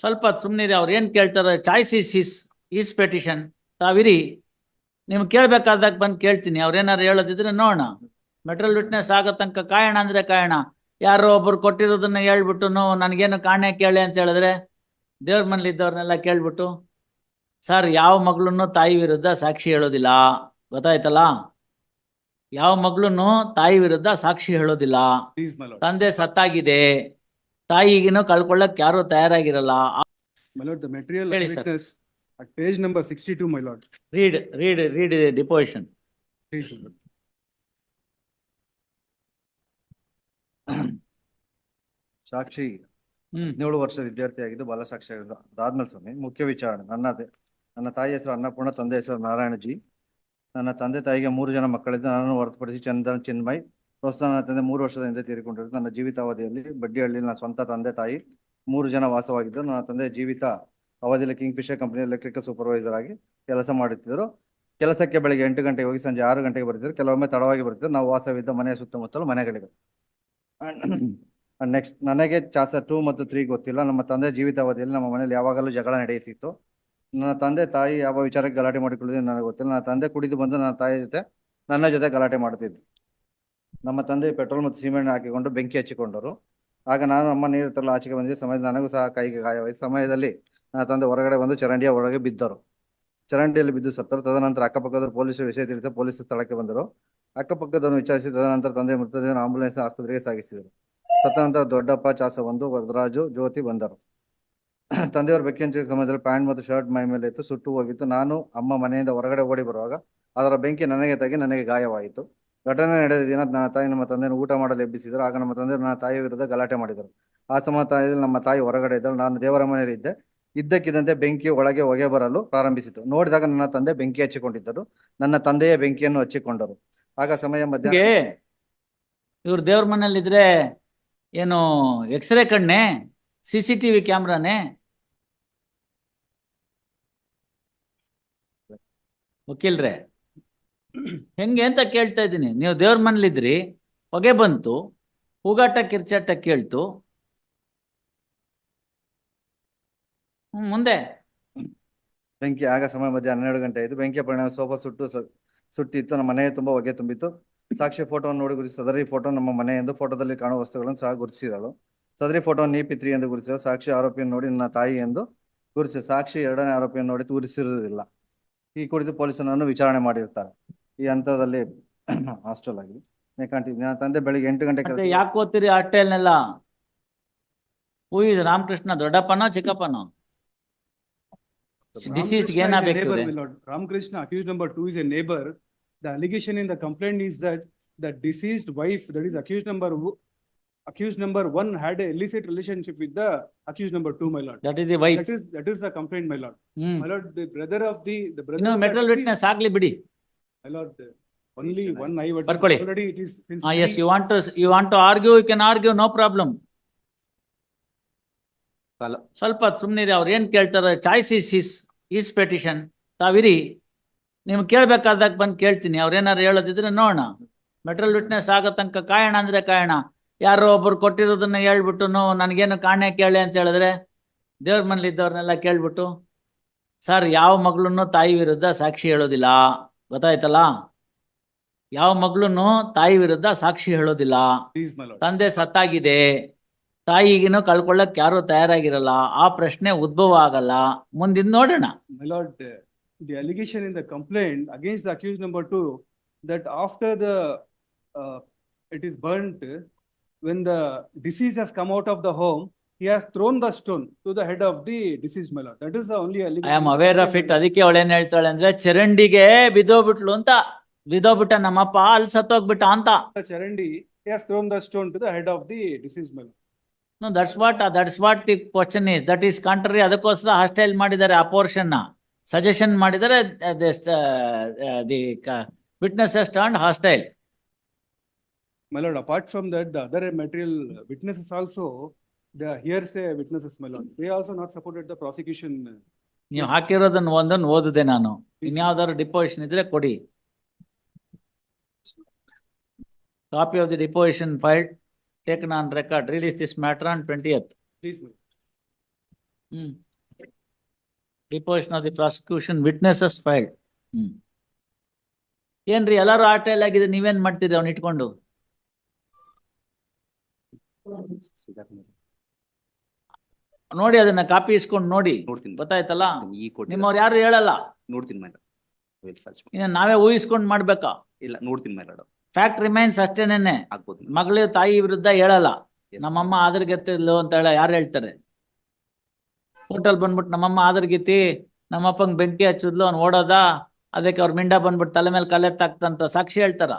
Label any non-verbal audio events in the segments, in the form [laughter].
ಸ್ವಲ್ಪ ಸುಮ್ಮನಿರಿ ಅವ್ರು ಏನು ಕೇಳ್ತಾರೆ choice is is is petition ತಾವಿರಿ ನಿಮ್ಗೆ ಕೇಳ್ಬೇಕಾದಾಗ ಬಂದು ಕೇಳ್ತೀನಿ. ಅವ್ರೇನಾರು ಹೇಳೋದಿದ್ರೆ ನೋಡೋಣ. ಮೆಟ್ರಲ್ ವಿಟ್ನೆಸ್ ಆಗೋ ತನಕ ಕಾಯೋಣ ಅಂದ್ರೆ ಕಾಯೋಣ. ಯಾರೋ ಒಬ್ರು ಕೊಟ್ಟಿರೋದನ್ನ ಹೇಳ್ಬಿಟ್ಟು ನನಗೇನು ಕಾಣೆ ಕೇಳಿ ಅಂತ ಹೇಳಿದ್ರೆ ದೇವ್ರ ಮನೇಲಿ ಇದ್ದವ್ರನ್ನೆಲ್ಲ ಕೇಳ್ಬಿಟ್ಟು ಸರ್ ಯಾವ ಮಗಳನ್ನು ತಾಯಿ ವಿರುದ್ಧ ಸಾಕ್ಷಿ ಹೇಳೋದಿಲ್ಲ. ಗೊತ್ತಾಯ್ತಲ್ಲ? ಯಾವ ಮಗಳನ್ನು ತಾಯಿ ವಿರುದ್ಧ ಸಾಕ್ಷಿ ಹೇಳೋದಿಲ್ಲ. ತಂದೆ ಸತ್ತಾಗಿದೆ. ತಾಯಿಗಿನೂ ಕಳ್ಕೊಳ್ಳಕ್ ಯಾರು ತಯಾರಾಗಿರಲ್ಲ. My lord, the material ಹೇಳಿ sir. witness at page number sixty-two, my lord. Read read read deposition Please, my lord. ಸಾಕ್ಷಿ ಹ್ಮ್. ಹದಿನೇಳು ವರ್ಷ ವಿದ್ಯಾರ್ಥಿಯಾಗಿದ್ದು ಬಾಲ ಸಾಕ್ಷಿ ಆಗಿದ್ದು. ಅದಾದ್ಮೇಲೆ ಸ್ವಾಮಿ ಮುಖ್ಯ ವಿಚಾರಣೆ. ನನ್ನದೇ. ನನ್ನ ತಾಯಿ ಹೆಸರು ಅನ್ನಪೂರ್ಣ ತಂದೆ ಹೆಸರು ನಾರಾಯಣಜಿ. ನನ್ನ ತಂದೆ ತಾಯಿಗೆ ಮೂರು ಜನ ಮಕ್ಕಳಿದ್ದು. ನನ್ನನ್ನು ಹೊರತುಪಡಿಸಿ ಚಂದನ್ ಚಿನ್ಮಯ್ ಪ್ರಸ್ತುತ ನನ್ನ ತಂದೆ ಮೂರು ವರ್ಷದ ಹಿಂದೆ ತೀರಿಕೊಂಡಿದ್ದು ನನ್ನ ಜೀವಿತಾವಧಿಯಲ್ಲಿ ಬಡ್ಡಿಹಳ್ಳಿ ನನ್ನ ಸ್ವಂತ ತಂದೆ ತಾಯಿ, ಮೂರು ಜನ ವಾಸವಾಗಿದ್ದರು. ನನ್ನ ತಂದೆ ಜೀವಿತ ಅವಧಿಯಲ್ಲಿ Kingfisher company electrical supervisor ಆಗಿ ಕೆಲಸ ಮಾಡುತ್ತಿದ್ದರು. ಕೆಲಸಕ್ಕೆ ಬೆಳಿಗ್ಗೆ ಎಂಟು ಗಂಟೆಗೆ ಹೋಗಿ ಸಂಜೆ ಆರು ಗಂಟೆಗೆ ಬರ್ತಿದ್ರು. ಕೆಲವೊಮ್ಮೆ ತಡವಾಗಿ ಬರ್ತಿದ್ರು. ನಾವು ವಾಸವಿದ್ದ ಮನೆಯ ಸುತ್ತಮುತ್ತಲು ಮನೆಗಳಿವೆ. [clears throat] ನೆಕ್ಸ್ಟ್ ನನಗೆ ಚಾಸ ಟೂ ಮತ್ತು ತ್ರೀ ಗೊತ್ತಿಲ್ಲ. ನಮ್ಮ ತಂದೆ ಜೀವಿತಾವಧಿಯಲ್ಲಿ ನಮ್ಮ ಮನೆಯಲ್ಲಿ ಯಾವಾಗಲೂ ಜಗಳ ನಡೆಯುತ್ತಿತ್ತು. ನನ್ನ ತಂದೆ ತಾಯಿ ಯಾವ ವಿಚಾರಕ್ಕೆ ಗಲಾಟೆ ಮಾಡಿಕೊಳ್ಳೋದು ನನಗೆ ಗೊತ್ತಿಲ್ಲ. ನನ್ನ ತಂದೆ ಕುಡಿದು ಬಂದು ನನ್ನ ತಾಯಿ ಜೊತೆ, ನನ್ನ ಜೊತೆ ಗಲಾಟೆ ಮಾಡುತ್ತಿದ್ದು ನಮ್ಮ ತಂದೆ ಪೆಟ್ರೋಲ್ ಮತ್ತು ಸಿಮೆಂಟ್ ಹಾಕಿಕೊಂಡು ಬೆಂಕಿ ಹಚ್ಚಿಕೊಂಡರು. ಆಗ ನಾನು ಅಮ್ಮ ನೀರು ತರಲು ಆಚೆಗೆ ಬಂದಿದ್ದ. ಸಮಯದಲ್ಲಿ ನನಗೂ ಸಹ ಕೈಗೆ ಗಾಯವಾಯಿತು. ಸಮಯದಲ್ಲಿ ನನ್ನ ತಂದೆ ಹೊರಗಡೆ ಬಂದು ಚರಂಡಿಯ ಒಳಗೆ ಬಿದ್ದರು. ಚರಂಡಿಯಲ್ಲಿ ಬಿದ್ದು ಸತ್ತರು. ತದನಂತರ ಅಕ್ಕಪಕ್ಕದ ಪೊಲೀಸರು ವಿಷಯ ತಿಳಿದ ಪೊಲೀಸರು ಸ್ಥಳಕ್ಕೆ ಬಂದರು. ಅಕ್ಕಪಕ್ಕದವರನ್ನು ವಿಚಾರಿಸಿ ತದನಂತರ ತಂದೆ ಮೃತದೇಹವನ್ನು ಆಂಬುಲೆನ್ಸ್ ಆಸ್ಪತ್ರೆಗೆ ಸಾಗಿಸಿದರು. ಸತ್ತ ನಂತರ ದೊಡ್ಡಪ್ಪ ಚಾಸ ಒಂದು ವರದರಾಜು ಜ್ಯೋತಿ ಬಂದರು. ತಂದೆಯವರು ಬೆಂಕಿ ಸಮಯದಲ್ಲಿ ಪ್ಯಾಂಟ್ ಮತ್ತು ಶರ್ಟ್ ಮೈ ಮೇಲೆ ಇತ್ತು ಸುಟ್ಟು ಹೋಗಿತ್ತು. ನಾನು ಅಮ್ಮ ಮನೆಯಿಂದ ಹೊರಗಡೆ ಓಡಿ ಬರುವಾಗ ಅದರ ಬೆಂಕಿ ನನಗೆ ತಗಿ ನನಗೆ ಗಾಯವಾಯಿತು. ಘಟನೆ ನಡೆದ ದಿನ ನನ್ನ ತಾಯಿ ನಮ್ಮ ತಂದೆಯನ್ನು ಊಟ ಮಾಡಲು ಎಬ್ಬಿಸಿದರು. ಆಗ ನಮ್ಮ ತಂದೆ ನನ್ನ ತಾಯಿಯ ವಿರುದ್ಧ ಗಲಾಟೆ ಮಾಡಿದರು. ಆ ಸಮಯದಲ್ಲಿ ನಮ್ಮ ತಾಯಿ ಹೊರಗಡೆ ಇದ್ದರು ನಾನು ದೇವರ ಮನೆಯಲ್ಲಿ ಇದ್ದೆ. ಇದ್ದಕ್ಕಿದ್ದಂತೆ ಬೆಂಕಿ ಒಳಗೆ ಹೊಗೆ ಬರಲು ಪ್ರಾರಂಭಿಸಿತು. ನೋಡಿದಾಗ ನನ್ನ ತಂದೆ ಬೆಂಕಿ ಹಚ್ಚಿಕೊಂಡಿದ್ದರು. ನನ್ನ ತಂದೆಯೇ ಬೆಂಕಿಯನ್ನು ಹಚ್ಚಿಕೊಂಡರು. ಆಗ ಸಮಯ ಮಧ್ಯೆ ಇವ್ರ ದೇವ್ರ ಮನೇಲಿದ್ರೆ ಏನು ಎಕ್ಸ್ರೇ ಕಣ್ಣೆ? ಸಿ ಸಿ ಟಿವಿ ಕ್ಯಾಮ್ರಾನೇ? ವಕೀಲ್ರೆ. ಹೆಂಗೆ ಅಂತ ಕೇಳ್ತಾ ಇದ್ದೀನಿ. ನೀವು ದೇವ್ರ ಮನೇಲಿದ್ರಿ ಹೊಗೆ ಬಂತು, ಹೂಗಾಟ, ಕಿರ್ಚಾಟ ಕೇಳ್ತು. ಮುಂದೆ. ಬೆಂಕಿ ಆಗ ಸಮಯ ಮಧ್ಯಾಹ್ನ ಹನ್ನೆರಡು ಗಂಟೆ ಆಯಿತು. ಬೆಂಕಿ ಪರಿಣಾಮ ಸೋಫಾ ಸುಟ್ಟು ಸುಟ್ಟಿತ್ತು. ನಮ್ಮ ಮನೆ ತುಂಬಾ ಹೊಗೆ ತುಂಬಿತ್ತು. ಸಾಕ್ಷಿ ಫೋಟೋವನ್ನು ನೋಡಿ ಗುರುತಿಸಿ, ಸದರಿ ಫೋಟೋ ನಮ್ಮ ಮನೆ ಎಂದು ಫೋಟೋದಲ್ಲಿ ಕಾಣುವ ವಸ್ತುಗಳನ್ನು ಸಹ ಗುರುತಿಸಿದಳು. ಸದರಿ ಫೋಟೋ ನೀಪಿತ್ರಿ ಎಂದು ಗುರುತಿಸಿದಳು. ಸಾಕ್ಷಿ ಆರೋಪಿಯನ್ನು ನೋಡಿ ನನ್ನ ತಾಯಿ ಎಂದು ಗುರುತಿಸಿ ಸಾಕ್ಷಿ ಎರಡನೇ ಆರೋಪಿಯನ್ನು ನೋಡಿ ತೋರಿಸಿರುವುದಿಲ್ಲ. ಈ ಕುರಿತು ಪೊಲೀಸರನ್ನು ವಿಚಾರಣೆ ಮಾಡಿರ್ತಾರೆ ಈ ಹಂತದಲ್ಲಿ [clears throat] ಹಾಸ್ಟೆಲ್ ಆಗಿ ತಂದೆ ಬೆಳಿಗ್ಗೆ ಎಂಟು ಗಂಟೆ ಯಾಕೆ ಓದ್ತೀರಿ ಹಟ್ಟೆಲ್ನೆಲ್ಲ ಹೂಯಿದ್ ರಾಮಕೃಷ್ಣ? ದೊಡ್ಡಪ್ಪನ ಚಿಕ್ಕಪ್ಪನ? Ramakrishna accused number two is a neighbour the allegation in the complaint the deceased wife that is number accused number one had a illicit relationship with the number two my lord that wife that that the complaint my lord my lord the brother of the the brother metal witness ಬಿಡಿ. My lord, uh, only one eye witness. ಬರ್ಕೊಳ್ಳಿ. Already it is. since Ah, yes, three- you want to, you want to argue, you can argue, no problem. ಕಾಲ ಸ್ವಲ್ಪ ಸುಮ್ಮನೆ ಸುಮ್ಮನಿರಿ ಅವ್ರು ಏನ್ ಕೇಳ್ತಾರೆ choice is his is petition ತಾವಿರಿ ನೀವು ಕೇಳ್ಬೇಕಾದಾಗ ಬಂದು ಕೇಳ್ತೀನಿ ಅವ್ರೇನಾರು ಹೇಳೋದಿದ್ರೆ ನೋಡೋಣ ಮೆಟ್ರಲ್ ವಿಟ್ನೆಸ್ ಆಗೋ ತನಕ ಕಾಯೋಣ ಅಂದ್ರೆ ಕಾಯೋಣ ಯಾರೋ ಒಬ್ರು ಕೊಟ್ಟಿರೋದನ್ನ ಹೇಳ್ಬಿಟ್ಟು ನೋ ನನಗೇನು ಕಾಣೆ ಕೇಳಿ ಅಂತ ಹೇಳಿದ್ರೆ ದೇವ್ರ ಮನೇಲಿ ಇದ್ದವ್ರನ್ನೆಲ್ಲ ಕೇಳ್ಬಿಟ್ಟು ಸರ್ ಯಾವ ಮಗಳನ್ನು ತಾಯಿ ವಿರುದ್ಧ ಸಾಕ್ಷಿ ಹೇಳೋದಿಲ್ಲ ಗೊತ್ತಾಯ್ತಲ್ಲ? ಯಾವ ಮಗಳನ್ನು ತಾಯಿ ವಿರುದ್ಧ ಸಾಕ್ಷಿ ಹೇಳೋದಿಲ್ಲ. ತಂದೆ ಸತ್ತಾಗಿದೆ. ತಾಯಿ ಈಗಿನ ಕಳ್ಕೊಳ್ಳಕ್ ಯಾರು ತಯಾರಾಗಿರಲ್ಲ. ಆ ಪ್ರಶ್ನೆ ಉದ್ಭವ ಆಗಲ್ಲ. ಮುಂದಿನ ನೋಡೋಣ. The allegation in the complaint against the accused number two that after the it is burn when the deceased has come out of the home he has thrown the stone to the head of the deceased, my lord. That is the only allegation. I am aware of it. ಅದಕ್ಕೆ ಅವಳೇನ್ ಹೇಳ್ತಾಳೆ ಅಂದ್ರೆ ಚರಂಡಿಗೆ ಬಿದ್ದೋಗ್ಬಿಟ್ಲು ಅಂತ ಬಿದ್ದೋಗ್ಬಿಟ್ಟ ನಮ್ಮಪ್ಪ ಅಲ್ಲಿ ಸತ್ತೋಗ್ಬಿಟ್ಟ ಅಂತ The Charandi, he has thrown the stone to the head of the deceased, my lord. No that's what that's what the question is that is contrary ಅದಕ್ಕೋಸ್ಕರ hostile ಮಾಡಿದ್ದಾರೆ ಆ ಪೋರ್ಷನ್ ಸಜೆಷನ್ ಮಾಡಿದರೆ the witness turn hostile My lord, apart from that, the other material witnesses also, the hearsay witnesses, my lord, they also not supported the prosecution. uh, ನೀವು ಹಾಕಿರೋದನ್ನ ಒಂದನ್ನು ಓದಿದೆ ನಾನು ಇನ್ಯಾವ್ದಾದ್ರು deposition ಇದ್ರೆ ಕೊಡಿ copy of the deposition file taken on record release this matter on twentieth Please, my lord. Hmm. Deposition of the prosecution witnesses filed. Hmm. ಏನ್ರಿ ಎಲ್ಲಾರು ಆ tail ಆಗಿದೆ ನೀವೇನ್ ಮಾಡ್ತೀರಿ ಅವ್ನ ಇಟ್ಕೊಂಡು? ನೋಡಿ ಅದನ್ನ ಕಾಪಿ ಇಸ್ಕೊಂಡು ನೋಡಿ. ನೋಡ್ತೀನಿ. ಗೊತ್ತಾಯ್ತಲ್ಲ? ಈ ಕೊಟ್ಟಿದ್ದಾರೆ. ನಿಮ್ಮವ್ರು ಯಾರು ಹೇಳಲ್ಲ? ನೋಡ್ತೀನಿ ಮೇಡಮ್ ವಿಲ್ ಸರ್ಚ್ ಇನ್ನು ನಾವೇ ಊಹಿಸ್ಕೊಂಡು ಮಾಡ್ಬೇಕಾ? ಇಲ್ಲ ನೋಡ್ತೀನಿ ಮೇಡಮ್ ಫ್ಯಾಕ್ಟ್ ರಿಮೈನ್ಸ್ ಅಷ್ಟೇನೇನೆ ಆಗ್ಬೋದು. ಮಗಳ ತಾಯಿ ವಿರುದ್ಧ ಹೇಳಲ್ಲ. ನಮ್ಮಮ್ಮ ಆದರ್ಗೆತ್ತಿದ್ಲು ಅಂತ ಹೇಳ ಯಾರು ಹೇಳ್ತಾರೆ? ಹೋಟೆಲ್ ಬಂದ್ಬಿಟ್ಟು ನಮ್ಮಮ್ಮ ಆದರ್ಗಿತಿ ನಮ್ಮಪ್ಪಂಗ್ ಬೆಂಕಿ ಹಚ್ಚಿದ್ಲು ಅವ್ನು ಓಡೋದ ಅದಕ್ಕೆ ಅವ್ರ ಮಿಂಡ ಬಂದ್ಬಿಟ್ಟು ತಲೆ ಮೇಲೆ ಕಲೆತ್ತಾಕ್ತಂತ ಸಾಕ್ಷಿ ಹೇಳ್ತಾರ?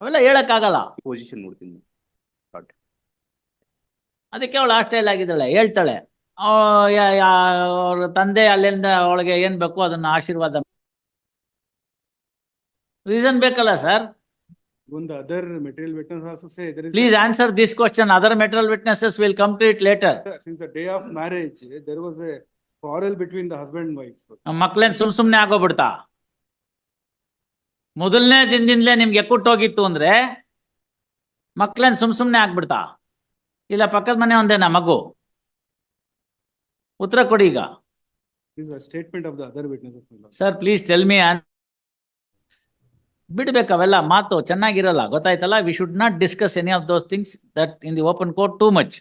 ಅವೆಲ್ಲ ಹೇಳಕ್ ಆಗಲ್ಲ ಪೊಸಿಷನ್ ನೋಡ್ತೀನಿ. ಅದಕ್ಕೆ ಅವಳು ಆಸ್ಟ್ರೇಲ್ ಆಗಿದ್ದಾಳೆ ಹೇಳ್ತಾಳೆ. ಅವ್ರ ತಂದೆ ಅಲ್ಲಿಂದ ಅವಳಿಗೆ ಏನ್ ಬೇಕು ಅದನ್ನ ಆಶೀರ್ವಾದ ರೀಸನ್ ಬೇಕಲ್ಲ ಸರ್ ಒಂದು material material there is. Answer this question other material witnesses will complete later Since the day of marriage, there was a quarrel between the husband and wife. ಮಕ್ಳೇನ್ ಸುಮ್ ಸುಮ್ನೆ ಆಗೋಗ್ಬಿಡ್ತಾ? ಮೊದಲನೇ ದಿನದಿಂದಲೇ ನಿಮ್ಗೆ ಎಕ್ಕುಟ್ಟೋಗಿತ್ತು ಅಂದ್ರೆ ಮಕ್ಳೇನ್ ಸುಮ್ ಸುಮ್ನೆ ಆಗ್ಬಿಡ್ತಾ? ಇಲ್ಲ ಪಕ್ಕದ ಮನೆ ಒಂದೇನಾ ಮಗು? ಉತ್ತರ ಕೊಡಿ ಈಗ. My lord. Sir please tell me ಬಿಡ್ಬೇಕು ಅವೆಲ್ಲ ಮಾತು ಚೆನ್ನಾಗಿರಲ್ಲ ಗೊತ್ತಾಯ್ತಲ್ಲ? We should not discuss any of those things that in the open court too much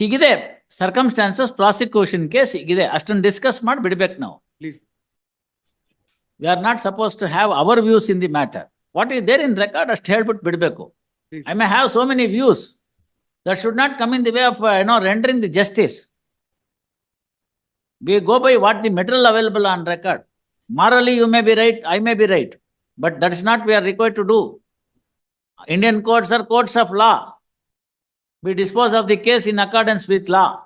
ಹೀಗಿದೆ ಸರ್ಕಮ್ಸ್ಟಾನ್ಸಸ್ ಪ್ರಾಸಿಕ್ಯೂಷನ್ ಕೇಸ್ ಹೀಗಿದೆ. ಅಷ್ಟನ್ನು ಡಿಸ್ಕಸ್ ಮಾಡಿ ಬಿಡ್ಬೇಕು ನಾವು. We are not suppose to have our views in the matter what is there in record ಅಷ್ಟು ಹೇಳ್ಬಿಟ್ಟು ಬಿಡಬೇಕು. I may have so many views That should not come in the way of uh, you know rendering the justice. We go by what the material available on record. Morally, you may be right, I may be right, but that is not we are required to do. Indian courts are courts of law. We dispose of the case in accordance with law,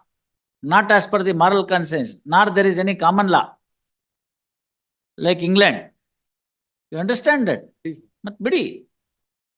not as per the moral conscience, nor there is any common law. Like England. You understand that? But bidi.